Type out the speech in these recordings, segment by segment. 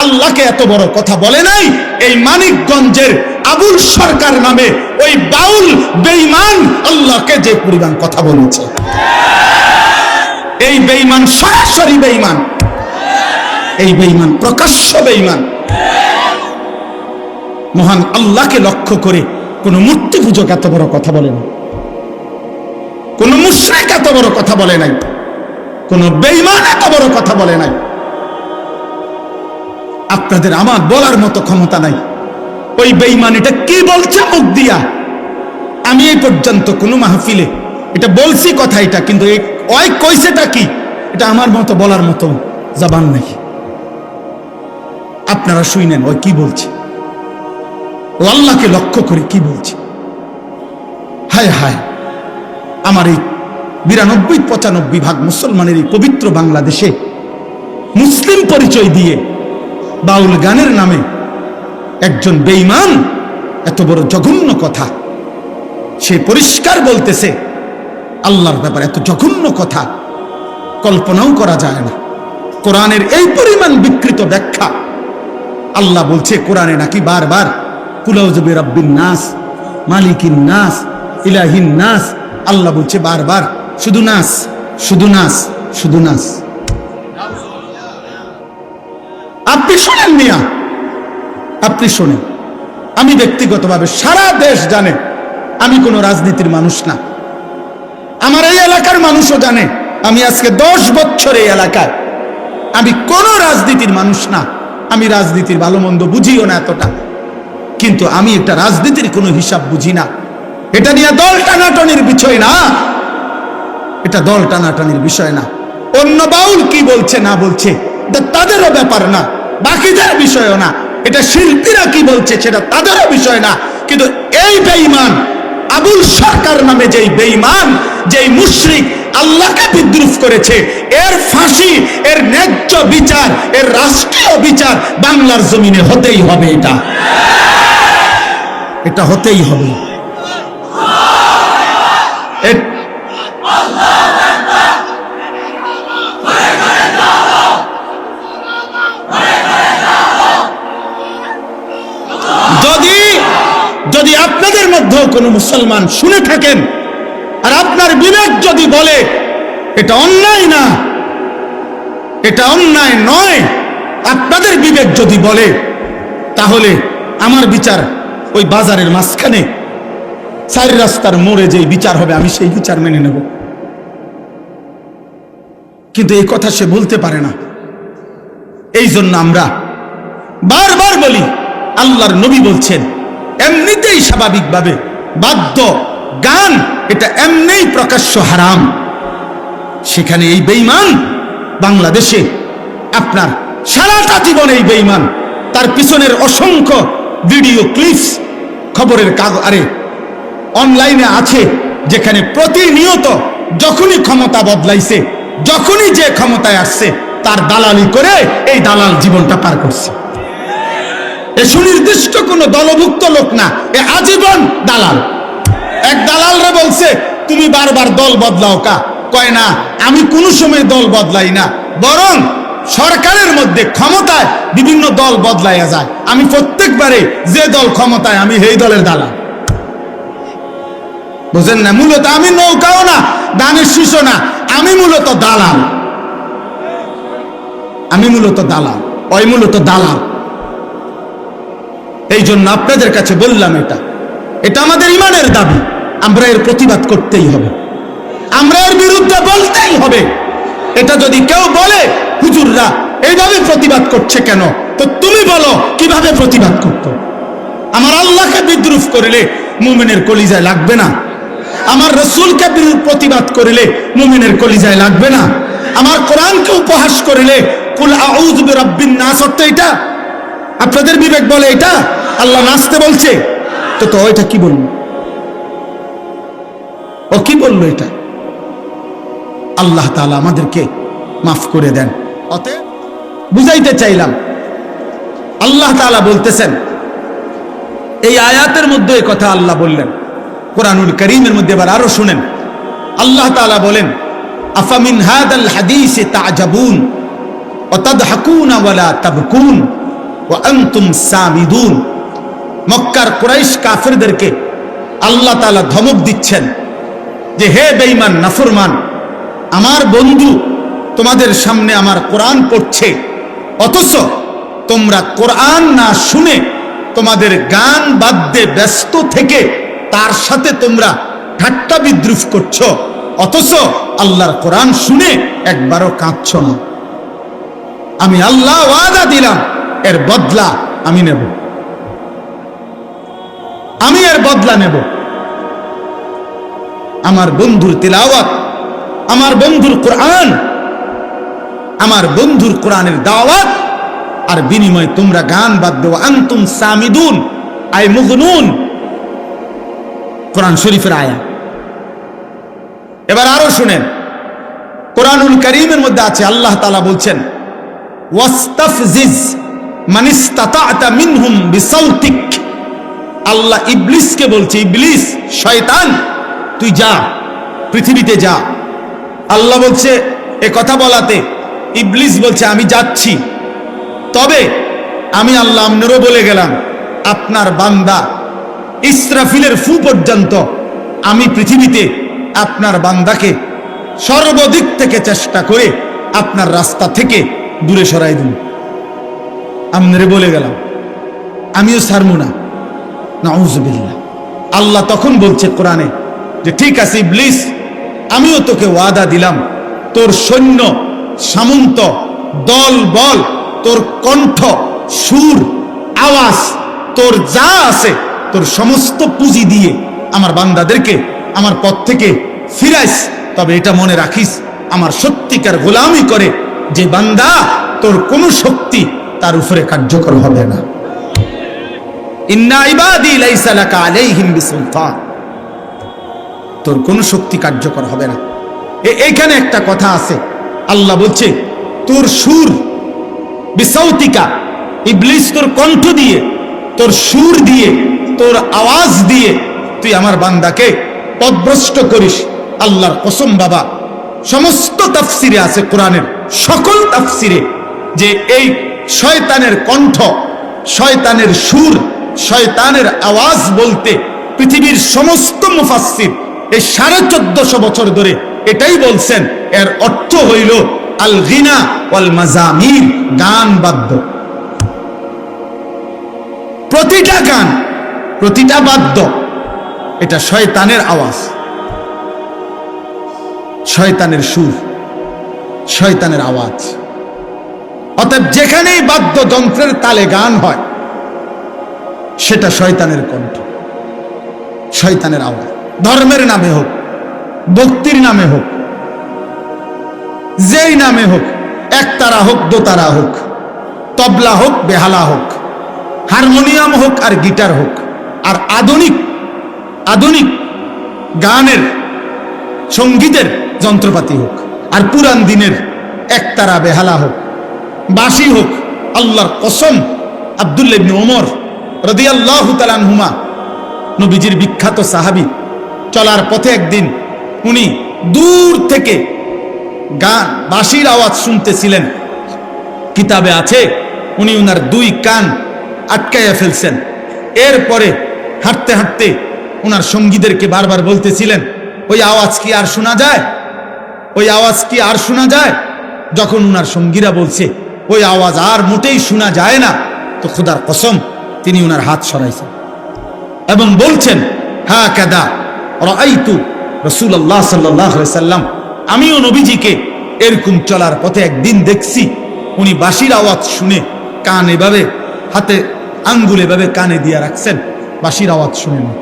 আল্লাহকে এত বড় কথা বলে নাই? এই মানিকগঞ্জের আবুল সরকার নামে ওই বাউল বেঈমান আল্লাহকে যে পরিমাণ কথা বলেছে। এই বেঈমান সরাসরি বেঈমান। এই বেঈমান প্রকাশ্য বেঈমান। মহান আল্লাহকে লক্ষ্য করে কোন মূর্তি পূজক এত বড় কথা বলে না কোন মুশ্রিক এত বড় কথা বলে নাই। কোন বেঈমান এত বড় কথা বলে নাই। আপনাদের আমার বলার মতো ক্ষমতা নাই। ওই বেঈমান এটা কি বলছে মুখ দিয়া? আমি এই পর্যন্ত কোনো মাহফিলে, এটা বলছি কথা এটা, কিন্তু ওই কইছেটা কি? এটা আমার মতো বলার মতো জবান নাই। আপনারা শুনেন ওই কি বলছে? ও আল্লাহকে লক্ষ্য করে কি বলছে? হায় হায়, আমার এই বিরানব্বই পঁচানব্বই ভাগ মুসলমানের এই পবিত্র বাংলাদেশে মুসলিম পরিচয় দিয়ে বাউল গানের নামে একজন বেঈমান, এত বড় জঘন্য কথা। সে পরিষ্কার বলতেছে, আল্লাহর ব্যাপারে এত জঘন্য কথা। কল্পনাও করা যায় না। কোরআনের এই পরিমাণ বিকৃত ব্যাখ্যা। আল্লাহ বলছে, কোরআনে নাকি বারবার কুলাউজবে রব্বিন নাস, মালিকিন নাস, ইলাহিন নাস। আল্লাহ বলছে, বারবার, শুধু নাস শুধু নাস শুধু নাস। আপনি শোনেন মিয়া। আপনি শোনেন। আমি ব্যক্তিগতভাবে সারা দেশ জানে, আমি কোনো রাজনীতির মানুষ না। আমার এই এলাকার মানুষও জানে, আমি আজকে দশ বছর এই এলাকায়। আমি কোনো রাজনীতির মানুষ না। আমি রাজনীতির ভালো মন্দ বুঝিও না এতটা। কিন্তু আমি একটা রাজনীতির কোনো হিসাব বুঝি না। এটা নিয়ে দল টানাটানির বিষয় না। এটা দল টানাটানির বিষয় না। অন্য বাউল কি বলছে, না বলছে তাদেরও ব্যাপার না। বাকিদের বিষয়ও না। এটা শিল্পীরা কি বলছে সেটা তাদেরও বিষয় না। কিন্তু এই বেঈমান, আবুল সরকার নামে যেই বেঈমান, যেই মুশরিক আল্লাহকে বিদ্রুপ করেছে, এর ফাঁসি, এর ন্যায্য বিচার, এর রাষ্ট্রীয় বিচার বাংলার জমিনে হতেই হবে এটা। এটা হতেই হবে। এ- যদি আপনাদের মধ্যেও কোনো মুসলমান শুনে থাকেন, আর আপনার বিবেক যদি বলে, এটা অন্যায় না, এটা অন্যায় নয় আপনাদের বিবেক যদি বলে, তাহলে আমার বিচার ওই বাজারের মাঝখানে, চারি রাস্তার মোড়ে যেই বিচার হবে, আমি সেই বিচার মেনে নেব। কিন্তু এই কথা সে বলতে পারে না। এই জন্য আমরা বারবার বলি, আল্লাহর নবী বলছেন এমনিতেই স্বাভাবিকভাবে বাদ্য, গান, এটা এমনিই প্রকাশ্য হারাম। সেখানে এই বেইমান বাংলাদেশে আপনার সারাটা জীবন এই বেইমান তার পিছনের অসংখ্য ভিডিও ক্লিপস খবরের কাগ, আরে, অনলাইনে আছে, যেখানে প্রতিনিয়ত যখনই ক্ষমতা বদলাইছে, যখনই যে ক্ষমতায় আসছে, তার দালালি করে এই দালাল জীবনটা পার করছে। এ সুনির্দিষ্ট কোনো দলভুক্ত লোক না, এ আজীবন দালাল। এক দালাল রে বলছে, তুমি বারবার দল বদলাও কা? কয়, না, আমি কোনো সময় দল বদলাই না। বরং সরকারের মধ্যে ক্ষমতায় বিভিন্ন দল বদলাইয়া যায়। আমি প্রত্যেকবারে যে দল ক্ষমতায়, আমি সেই দলের দালাল। বুঝেন না? মূলত আমি নৌকাও না, দানের শিশু না, আমি মূলত দালাল। আমি মূলত দালাল, ওই মূলত দালাল। এই জন্য আপনাদের কাছে বললাম এটা। এটা আমাদের ইমানের দাবি। আমরা এর প্রতিবাদ করতেই হবে। আমরা এর বিরুদ্ধে বলতেই হবে। এটা যদি কেউ বলে, হুজুররা এইভাবে প্রতিবাদ করছে কেন? তো তুমি বলো, কীভাবে প্রতিবাদ করত? আমার আল্লাহকে বিদ্রুপ করিলে মুমিনের কলিজায় লাগবে না। আমার রসুলকে প্রতিবাদ করিলে মুমিনের কলিজায় লাগবে না। আমার কোরআনকে উপহাস করিলে, কুল আউজ রব্বিন নাস অর্থ এটা। আপনাদের বিবেক বলে এটা? আল্লাহ নাচতে বলছে। তো তো এটা কি বলল? ও কি বলল এটা? আল্লাহ তালা আমাদেরকে মাফ করে দেন। অতএব বুঝাইতে চাইলাম, আল্লাহ তালা বলতেছেন, এই আয়াতের মধ্যে কথা আল্লাহ বললেন। কোরআনুল করিমের মধ্যে এবার আরও শুনেন। আল্লাহ তালা বলেন, আফামিন হাদ আল হাদিস তাজাবুন অতাদ হাকুন আওয়ালা তাবকুন? মক্কার কুরাইশ আল্লাহ তাআলা ধমক দিচ্ছেন যে, হে বেঈমান, নাফরমান, আমার বন্ধু তোমাদের সামনে আমার কোরআন পড়ছে, অথচ তোমরা কোরআন না শুনে তোমাদের গান বাদ্যে ব্যস্ত থেকে তার সাথে তোমরা ঠাট্টা বিদ্রুপ করছ, অথচ আল্লাহর কোরআন শুনে একবারও কাঁদছ না। আমি আল্লাহ ওয়াদা দিলাম এর বদলা আমি নেব। আমি এর বদলা নেব। আমার বন্ধুর তিলাওয়াত, আমার বন্ধুর কোরআন, আমার বন্ধুর কোরআনের দাওয়াত, আর বিনিময়ে তোমরা গান বাদ দেও আন্তুম সামিদুন, আই মুগনুন। কোরআন শরীফের আয়া। এবার আরও শুনেন। কোরআনুল করিমের মধ্যে আছে, আল্লাহ তাআলা বলছেন, ওয়াস্তাফজিজ। মানিস্তাতা'তা মিনহুম বিসাউতিক। আল্লাহ ইবলিসকে বলছে, ইবলিস, শয়তান, তুই যা, পৃথিবীতে যা। আল্লাহ বলছে, এ কথা বলাতে। ইবলিস বলছে, আমি যাচ্ছি। তবে আমি আল্লাহ আমনেরও বলে গেলাম, আপনার বান্দা ইসরাফিলের ফু পর্যন্ত আমি পৃথিবীতে আপনার বান্দাকে সর্বদিক থেকে চেষ্টা করে আপনার রাস্তা থেকে দূরে সরাই দিন। আমনেরে বলে গেলাম। আমিও সারমু না। নাউজুবিল্লাহ। আল্লাহ তখন বলছে কোরআনে যে, ঠিক আছে ইবলিস, আমিও তোকে ওয়াদা দিলাম। তোর সৈন্য, সামন্ত, দল, বল, তোর কণ্ঠ, সুর, আওয়াজ, তোর যা আছে, তোর সমস্ত পুঁজি দিয়ে আমার বান্দাদেরকে আমার পথ থেকে ফিরাইস। তবে এটা মনে রাখিস, আমার সত্যিকার গোলামি করে যে বান্দা তোর কোনো শক্তি তার উপরে কার্যকর হবে না। তোর কোনো শক্তি কার্যকর হবে না। এইখানে একটা কথা আছে। আল্লাহ বলছে, তোর সুর বিসৌতিকা ইবলিস তোর কণ্ঠ দিয়ে, তোর সুর দিয়ে, তোর আওয়াজ দিয়ে তুই আমার বান্দাকে পদভ্রষ্ট করিস। আল্লাহর কসম বাবা, সমস্ত তাফসিরে আছে কোরআনের সকল তাফসিরে যে এই শয়তানের কণ্ঠ, শয়তানের সুর, শয়তানের আওয়াজ বলতে পৃথিবীর সমস্ত মুফাসসির এই সাড়ে চোদ্দশো বছর ধরে এটাই বলছেন। এর অর্থ হইল আল গিনা ওয়াল মাজামির গান বাদ্য। প্রতিটা গান, প্রতিটা বাদ্য, এটা শয়তানের আওয়াজ, শয়তানের সুর, শয়তানের আওয়াজ। অতএব যেখানেই বাদ্যযন্ত্রের তালে গান হয়, সেটা শয়তানের কণ্ঠ, শয়তানের আওয়াজ। ধর্মের নামে হোক, ভক্তির নামে হোক, যেই নামে হোক, একতারা হোক, দোতারা হোক, তবলা হোক, বেহালা হোক, হারমোনিয়াম হোক আর গিটার হোক, আর আধুনিক আধুনিক গানের, সঙ্গীতের যন্ত্রপাতি হোক, আর পুরান দিনের একতারা, বেহালা হোক বাসি হোক, আল্লাহর কসম, আবদুল্লাহ ইবনে ওমর রাদিয়াল্লাহু তাআলা আনহুমা, নবীজির বিখ্যাত সাহাবী। চলার পথে একদিন উনি দূর থেকে গান বাঁশির আওয়াজ শুনতেছিলেন। কিতাবে আছে, উনি উনার দুই কান আটকাইয়া ফেলছেন। এরপরে হাঁটতে হাঁটতে ওনার সঙ্গীদেরকে বারবার বলতেছিলেন, ওই আওয়াজ কি আর শোনা যায়? ওই আওয়াজ কি আর শোনা যায়? যখন উনার সঙ্গীরা বলছে ওই আওয়াজ আর মোটেই শোনা যায় না। তো খুদার কসম, তিনি উনার হাত সরাইছেন এবং বলছেন হা কাদা রাইতু রসুল্লাহ সাল্লাহ সাল্লাম, আমিও নবীজিকে এরকম চলার পথে একদিন দেখছি। উনি বাঁশির আওয়াজ শুনে কান এভাবে, হাতে আঙ্গুল এভাবে কানে দিয়ে রাখছেন। বাঁশির আওয়াজ শুনে নেয়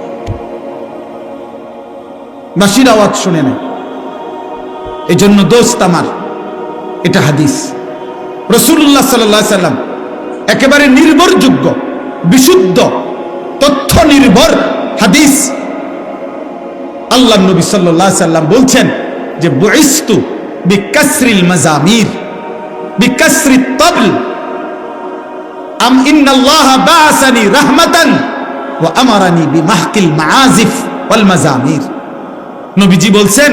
বাঁশির আওয়াজ শুনে নেয় এই জন্য দোস্ত আমার, এটা হাদিস। রসুল্লাহ সাল্লাহ সাল্লাম একেবারে নির্ভরযোগ্য, বিশুদ্ধ, তথ্য নির্ভর হাদিস আল্লাহ নবী সাল্লাহ সাল্লাম বলছেন যে, বইস্তু বিকাসরিল মাজামির বিকাসরি তবল, আম নবীজি বলছেন,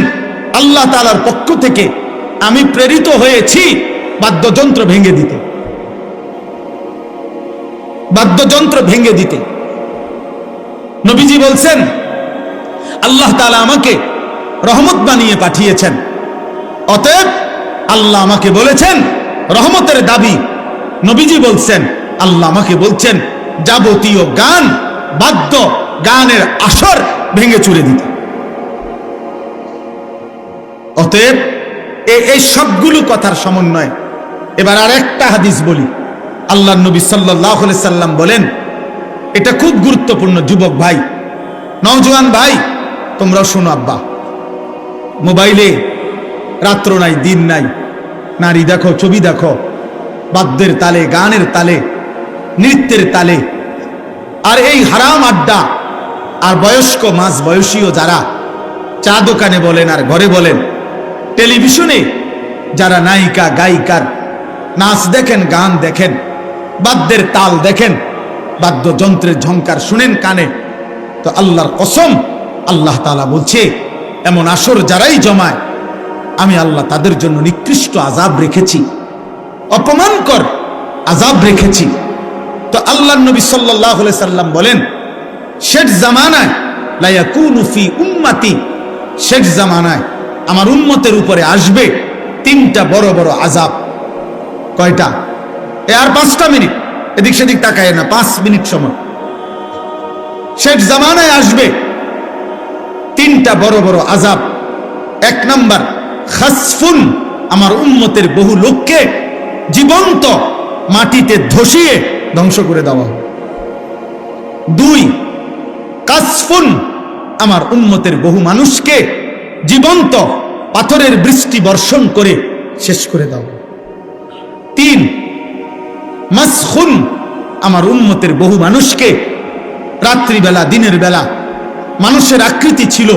আল্লাহ পক্ষ থেকে আমি প্রেরিত হয়েছি বাদ্যযন্ত্র ভেঙে দিতে। বাদ্যযন্ত্র ভেঙে দিতে। নবীজি বলছেন, আল্লাহ তাআলা আমাকে রহমত বানিয়ে পাঠিয়েছেন। অতএব আল্লাহ আমাকে বলেছেন, রহমতের দাবি। নবীজি বলছেন, আল্লাহ আমাকে বলছেন, যাবতীয় গান, বাদ্য গানের আসর ভেঙে চুরে দিতে। অতএব এই সবগুলো কথার সমন্বয় এবার আর একটা হাদিস বলি। আল্লাহ নবী সাল্লাহ সাল্লাম বলেন, এটা খুব গুরুত্বপূর্ণ যুবক ভাই, নওজোয়ান ভাই, তোমরাও শোনো আব্বা। মোবাইলে রাত্র নাই, দিন নাই, নারী দেখো, ছবি দেখো, বাদ্যের তালে, গানের তালে, নৃত্যের তালে, আর এই হারাম আড্ডা, আর বয়স্ক মাঝ বয়সীও যারা চা দোকানে বলেন আর ঘরে বলেন, টেলিভিশনে যারা নায়িকা, গায়িকার নাচ দেখেন, গান দেখেন, বাদ্যের তাল দেখেন, বাদ্যযন্ত্রের ঝংকার শুনেন কানে। তো আল্লাহর কসম, আল্লাহ তাআলা বলছে, এমন আসর যারাই জমায়, আমি আল্লাহ তাদের জন্য নিকৃষ্ট আজাব রেখেছি অপমানকর আজাব রেখেছি। তো আল্লাহ নবী সাল্লাহ সাল্লাম বলেন, শেষ জামানায় লায়াকুনু ফি উম্মাতি শেখ জামানায় আমার উম্মতের উপরে আসবে তিনটা বড় বড় আজাব কয়টা? এ আর পাঁচটা মিনিট। এদিক সেদিক তাকায় না, পাঁচ মিনিট সময়। শেষ জামানায় আসবে। তিনটা বড় বড় আজাব এক নাম্বার, খাসফুন আমার উম্মতের বহু লোককে জীবন্ত মাটিতে ধসিয়ে ধ্বংস করে দেওয়া দুই, কাসফুন আমার উন্মতের বহু মানুষকে জীবন্ত পাথরের বৃষ্টি বর্ষণ করে শেষ করে দাও তিন। মাসখুন আমার উন্মতের বহু মানুষকে রাত্রিবেলা, দিনের বেলা মানুষের আকৃতি ছিল,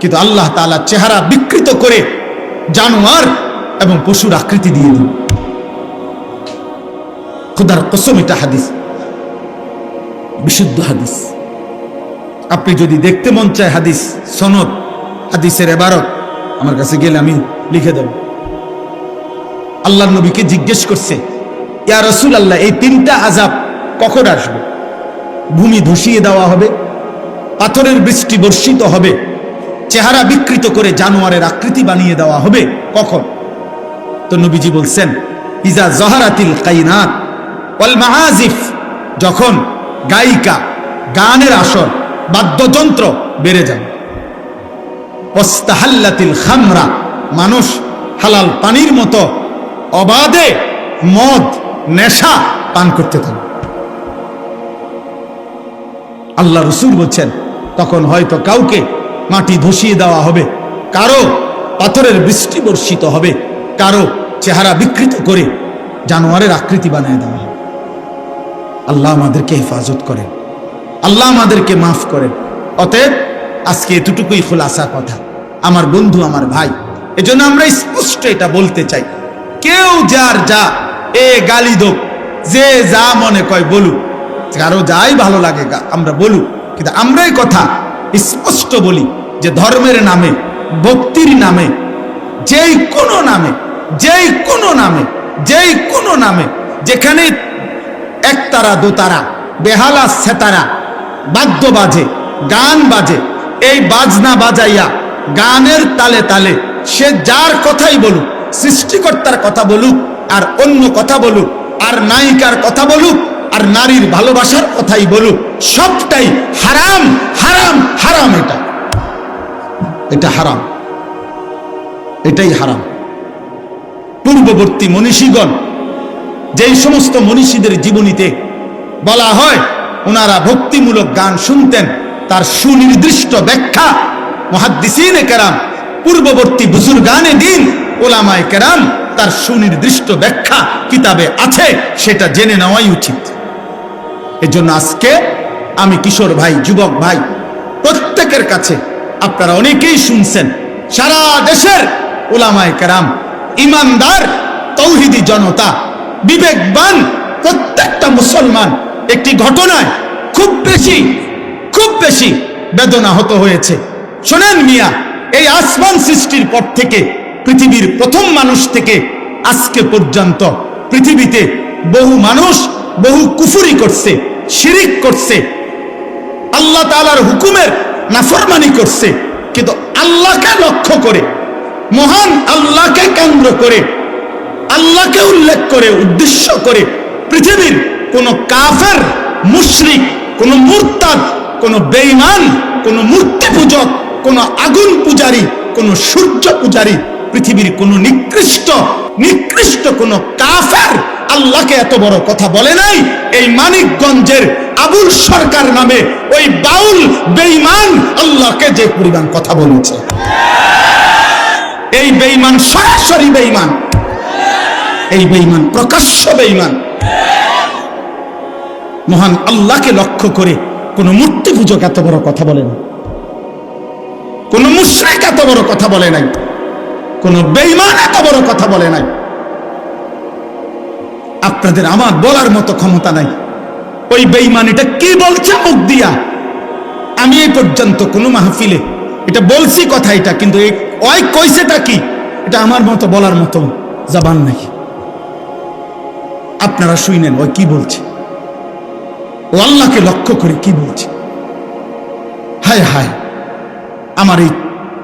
কিন্তু আল্লাহ তাআলা চেহারা বিকৃত করে জানোয়ার এবং পশুর আকৃতি দিয়ে দিন খুদার কসম এটা হাদিস, বিশুদ্ধ হাদিস। আপনি যদি দেখতে মন চায় হাদিস, সনদ, হাদিসের এবারত, আমার কাছে গেলে আমি লিখে দেব। আল্লাহ নবীকে জিজ্ঞেস করছে, ইয়া রসুল আল্লাহ এই তিনটা আজাব কখন আসবে? ভূমি ধসিয়ে দেওয়া হবে, পাথরের বৃষ্টি বর্ষিত হবে, চেহারা বিকৃত করে জানোয়ারের আকৃতি বানিয়ে দেওয়া হবে, কখন? তো নবীজি বলছেন, ইজা জহারাতিল কাইনাত ওয়াল মাহাজিফ যখন গায়িকা গানের আসর, বাদ্যযন্ত্র বেড়ে যাবে। ওস্তাহাল্লাতিল খামরা, মানুষ হালাল পানির মতো অবাধে মদ, নেশা পান করতে থাকবে আল্লাহ রসুল বলছেন, তখন হয়তো কাউকে মাটি ধসিয়ে দেওয়া হবে, কারও পাথরের বৃষ্টি বর্ষিত হবে, কারও চেহারা বিকৃত করে জানোয়ারের আকৃতি বানিয়ে দেওয়া হবে। আল্লাহ আমাদেরকে হেফাজত করেন। আল্লাহ আমাদেরকে মাফ করেন। অতএব আজকে এতটুকুই খোলাসা কথা। আমার বন্ধু, আমার ভাই, এজন্য আমরা স্পষ্ট এটা বলতে চাই। কেউ যার যা, এ গালি দোক। যে যা মনে কয় বলুক। কারও যাই ভালো লাগে আমরা বলুক। কিন্তু আমরাই কথা স্পষ্ট বলি যে ধর্মের নামে, ভক্তির নামে, যেই কোনো নামে, যেই কোনো নামে, যেই কোনো নামে, যেখানে একতারা, দোতারা, বেহালা, সেতারা, বাদ্য বাজে, গান বাজে, এই বাজনা বাজাইয়া গানের তালে তালে সে যার কথাই বলুক সৃষ্টিকর্তার কথা বলুক, আর অন্য কথা বলুক, আর নায়িকার কথা বলুক, আর নারীর ভালোবাসার কথাই বলুক, সবটাই হারাম হারাম হারাম এটা। এটা হারাম। এটাই হারাম। পূর্ববর্তী মনীষীগণ যেই সমস্ত মনীষীদের জীবনীতে বলা হয়, ওনারা ভক্তিমূলক গান শুনতেন, তার সুনির্দিষ্ট ব্যাখ্যা। মহাদ্দিসিনে কেরাম, পূর্ববর্তী বুজুর্গানে দিন ওলামায় কেরাম তার সুনির্দিষ্ট ব্যাখ্যা কিতাবে আছে, সেটা জেনে নেওয়াই উচিত। এজন্য আজকে আমি কিশোর ভাই, যুবক ভাই, প্রত্যেকের কাছে আপনারা অনেকেই শুনছেন, সারা দেশের ওলামায় কেরাম, ইমানদার, তৌহিদি জনতা, বিবেকবান প্রত্যেকটা মুসলমান, একটি ঘটনায় খুব বেশি খুব বেশি বেদনা হত হয়েছে। শোনেন মিয়া, এই আসমান সৃষ্টির পর থেকে পৃথিবীর প্রথম মানুষ থেকে আজকে পর্যন্ত পৃথিবীতে বহু মানুষ বহু কুফুরি করছে, শিরিক করছে, আল্লাহ তাআলার হুকুমের নাফরমানি করছে। কিন্তু আল্লাহকে লক্ষ্য করে, মহান আল্লাহকে কেন্দ্র করে, আল্লাহকে উল্লেখ করে, উদ্দেশ্য করে পৃথিবীর কোন কাফের, মুশরিক, কোন মুরতাদ, কোন বেঈমান, কোন মূর্তি পূজক, কোন আগুন পূজারী, কোন সূর্য পূজারী পৃথিবীর কোন নিকৃষ্ট নিকৃষ্ট কোন কাফের আল্লাহকে এত বড় কথা বলে নাই। এই মানিকগঞ্জের আবুল সরকার নামে ওই বাউল বেঈমান আল্লাহকে যে পরিমাণ কথা বলেছে। এই বেঈমান সরাসরি বেঈমান। এই বেঈমান প্রকাশ্য বেঈমান। মহান আল্লাহকে লক্ষ্য করে কোন মূর্তি পূজক এত বড় কথা বলে না কোন মুশ্রিক এত বড় কথা বলে নাই। কোন বেইমান এত বড় কথা বলে নাই। আপনাদের আমার বলার মতো ক্ষমতা নাই। ওই বেঈমান এটা কি বলছে মুখ দিয়া? আমি এই পর্যন্ত কোনো মাহফিলে, এটা বলছি কথা এটা, কিন্তু ওই কইছেটা কি? এটা আমার মতো বলার মতো জবান নাই। আপনারা শুইনেন, ওই কি বলছে? ও আল্লাহকে লক্ষ্য করে কি বলছে? হায় হায়, আমার এই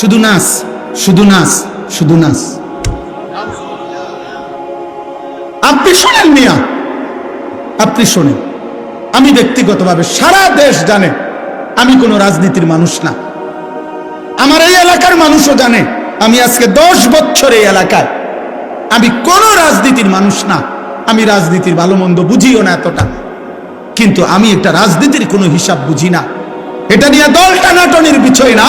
শুধু নাস শুধু নাস শুধু নাস আপনি শোনেন মিয়া, আপনি শোনেন। আমি ব্যক্তিগতভাবে সারা দেশ জানে, আমি কোনো রাজনীতির মানুষ না। আমার এই এলাকার মানুষও জানে, আমি আজকে দশ বছর এই এলাকায়। আমি কোনো রাজনীতির মানুষ না, আমি রাজনীতির ভালো মন্দ বুঝিও না এতটা। কিন্তু আমি একটা রাজনীতির কোনো হিসাব বুঝি না। এটা নিয়ে দল টানাটনির বিষয় না।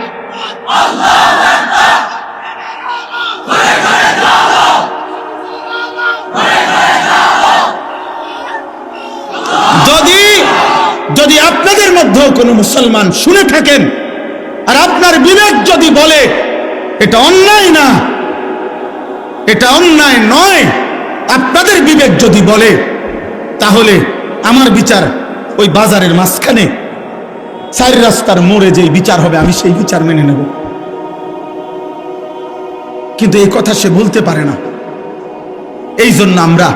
যদি যদি আপনাদের মধ্যেও কোনো মুসলমান শুনে থাকেন, আর আপনার বিবেক যদি বলে, এটা অন্যায় না, এটা অন্যায় নয়, আপনাদের বিবেক যদি বলে, তাহলে আমার বিচার ওই বাজারের মাঝখানে, চারি রাস্তার মোড়ে যেই বিচার হবে, আমি সেই বিচার মেনে নেব। কিন্তু এই কথা সে বলতে পারে না। এই জন্য আমরা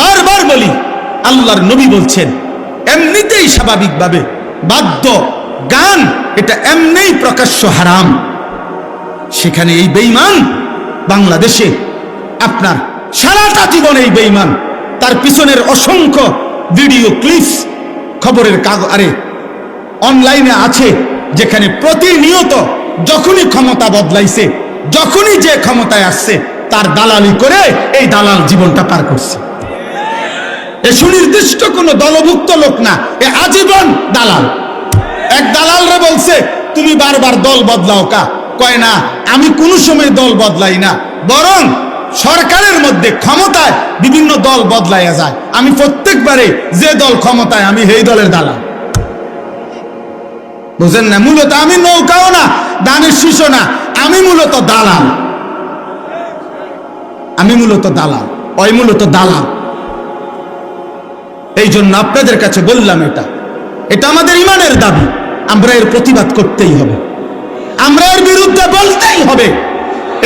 বারবার বলি, আল্লাহর নবী বলছেন, এমনিতেই স্বাভাবিকভাবে বাদ্য, গান, এটা এমনিই প্রকাশ্য হারাম। সেখানে এই বেঈমান বাংলাদেশে আপনার সারাটা জীবন এই বেঈমান। তার পিছনের অসংখ্য ভিডিও ক্লিপস খবরের কাগজ আরে, অনলাইনে আছে, যেখানে প্রতিনিয়ত যখনই ক্ষমতা বদলাইছে যখনই যে ক্ষমতায় আসছে, তার দালালি করে এই দালাল জীবনটা পার করছে। এ সুনির্দিষ্ট কোন দলভুক্ত লোক না, এ আজীবন দালাল। এক দালালরে বলছে, তুমি বারবার দল বদলাও কা। কয় না, আমি কোনো সময় দল বদলাই না, বরং সরকারের মধ্যে ক্ষমতায় বিভিন্ন দল বদলাইয়া যায়। আমি প্রত্যেকবারে যে দল ক্ষমতায়, আমি সেই দলের দালাল। বুঝেন না, মূলত আমি নৌকাও না, দানের শিশু না আমি মূলত দালাল। আমি মূলত দালাল। ওই মূলত দালাল। এই জন্য আপনাদের কাছে বললাম এটা। এটা আমাদের ইমানের দাবি। আমরা এর প্রতিবাদ করতেই হবে। আমরা এর বিরুদ্ধে বলতেই হবে।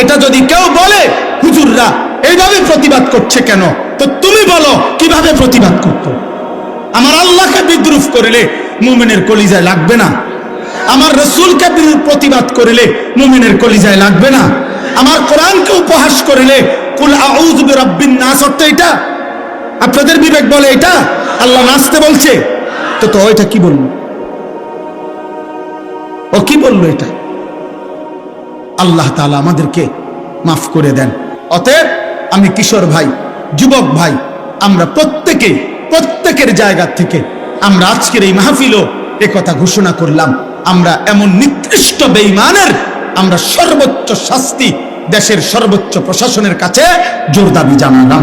এটা যদি কেউ বলে, হুজুররা এইভাবে প্রতিবাদ করছে কেন? তো তুমি বলো, কীভাবে প্রতিবাদ করতো? আমার আল্লাহকে বিদ্রুপ করিলে মুমিনের কলিজায় লাগবে না। আমার রসুলকে প্রতিবাদ করিলে মুমিনের কলিজায় লাগবে না। আমার কোরআনকে উপহাস করিলে এটা। আপনাদের বিবেক বলে এটা? আল্লাহ নাচতে বলছে। তো তো এটা কি বলল? ও কি বলল এটা? আল্লাহ তাআলা আমাদেরকে মাফ করে দেন। অতএব, আমি কিশোর ভাই, যুবক ভাই, আমরা প্রত্যেকে, প্রত্যেকের জায়গা থেকে আমরা আজকের এই মাহফিলও কথা ঘোষণা করলাম। আমরা এমন নিকৃষ্ট বেইমানের আমরা সর্বোচ্চ শাস্তি দেশের সর্বোচ্চ প্রশাসনের কাছে জোর দাবি জানালাম।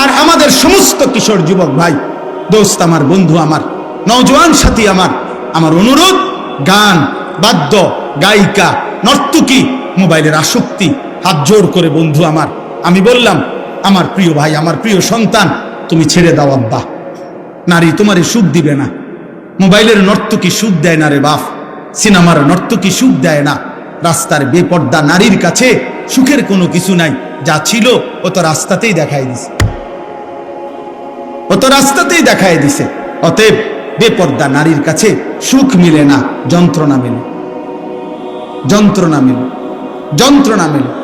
আর আমাদের সমস্ত কিশোর যুবক ভাই, দোস্ত আমার, বন্ধু আমার, নওজোয়ান সাথী আমার আমার অনুরোধ, গান, বাদ্য, গায়িকা, নর্তকী, মোবাইলের আসক্তি, হাত জোর করে বন্ধু আমার, আমি বললাম, আমার প্রিয় ভাই, আমার প্রিয় সন্তান, তুমি ছেড়ে দাও আব্বা। নারী তোমারে সুখ দিবে না। মোবাইলের নর্তকী সুখ দেয় না রে বাপ। সিনেমার নর্তকী সুখ দেয় না। রাস্তার বেপর্দা নারীর কাছে সুখের কোনো কিছু নাই। যা ছিল ও তো রাস্তাতেই দেখাই দিছে। ও তো রাস্তাতেই দেখাই দিছে। অতএব বেপর্দা নারীর কাছে সুখ মিলে না, যন্ত্রণা মেলে। যন্ত্রণা মেলে। যন্ত্রণা মেলে।